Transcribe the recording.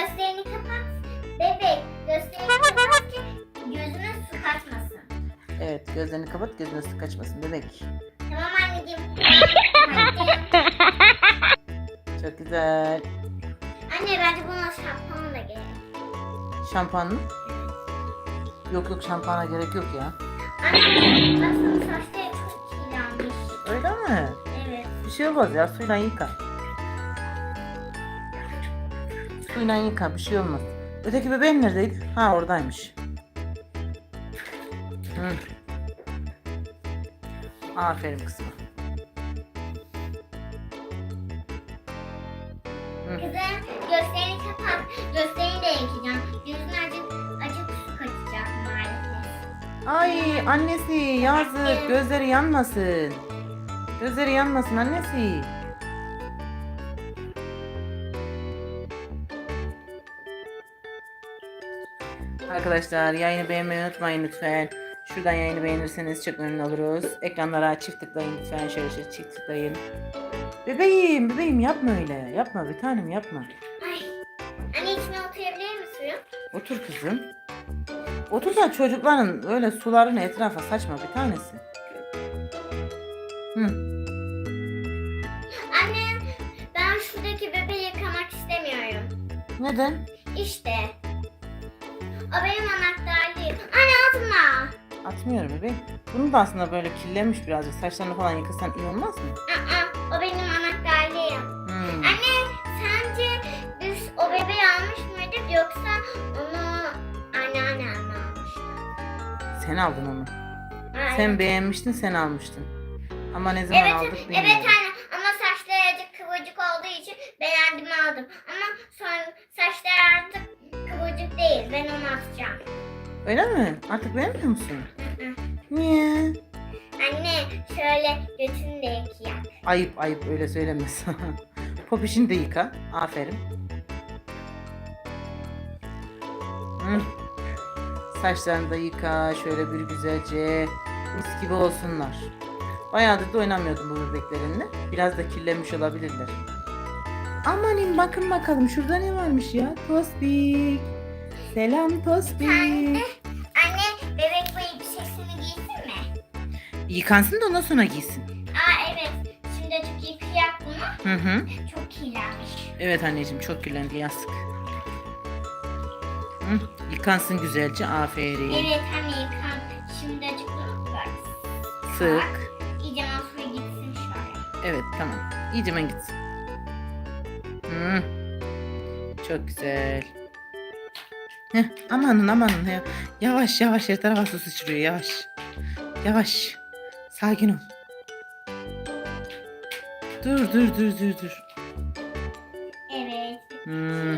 gözlerini kapat. Bebek gözlerini kapat ki gözüne su kaçmasın. Evet gözlerini kapat gözüne su kaçmasın bebek. Tamam anneciğim. Çok güzel. Anne bence buna şampuan da gerek. Şampuan mı? Yok yok şampuana gerek yok ya. Anne baksana saçları çok kirlenmiş. Öyle mi? Evet. Bir şey olmaz ya suyla yıka. Suyla yıka bir şey olmaz. Öteki bebeğin neredeydi? Ha oradaymış. Hı. Aferin. Kızım gözlerini kapat. Gözlerini de yıkayacağım. Gözün acık acık su kaçacak maalesef. Ay annesi yazık gözleri yanmasın. Gözleri yanmasın annesi. Arkadaşlar yayını beğenmeyi unutmayın lütfen. Şuradan yayını beğenirseniz çok memnun oluruz. Ekranlara çift tıklayın lütfen. Şöyle şöyle çift tıklayın. Bebeğim bebeğim yapma öyle. Yapma bir tanem yapma. Ay. Anne içine oturabilir mi suyun? Otur kızım. Otur da çocukların öyle sularını etrafa saçma bir tanesi. Hı. Anne ben şuradaki bebeği yıkamak istemiyorum. Neden? İşte. O benim anahtarlığım. Anne atma. Atmıyorum bebeğim. Bunu da aslında böyle kirlenmiş birazcık. Saçlarını falan yıkasan iyi olmaz mı? Aa, o benim anahtarlığım. Hmm. Anne sence biz o bebeği almış mıydık yoksa onu anneannem mi almıştı? Sen aldın onu. Ay. Sen beğenmiştin sen almıştın. Ama ne zaman Evet, aldık evet bilmiyorum. anne ama saçları azıcık kıvırcık olduğu için beğendim aldım. Ama sonra saçlar artık kıvırcık değil ben onu atacağım. Öyle mi? Artık beğenmiyor musun? Niye? Anne şöyle götünü de yıkayak. Ayıp ayıp öyle söylemez. Popişini de yıka. Aferin. Hı. Saçlarını da yıka. Şöyle bir güzelce mis gibi olsunlar. Bayağıdır da oynamıyordum bu bebeklerinle. Biraz da kirlenmiş olabilirler. Amanin bakın bakalım şurada ne varmış ya? Tospik. Selam Tospik. Anne, anne bebek bu elbisesini giysin mi? Yıkansın da ondan sonra giysin. Aa evet şimdi azıcık yıkayak bunu. Hı hı. Çok kirlenmiş. Evet anneciğim çok kirlendi yazık. Hı, yıkansın güzelce aferin. Evet anne yıkan. Şimdi azıcık bunu böyle Sık. İyice suyu gitsin şöyle. Evet tamam. İyice ben gitsin. Hı. Çok güzel. Heh, amanın amanın. Ya- Yavaş yavaş her tarafa su sıçrıyor yavaş. Yavaş. Sakin ol. Dur dur dur dur dur. Evet. Hmm.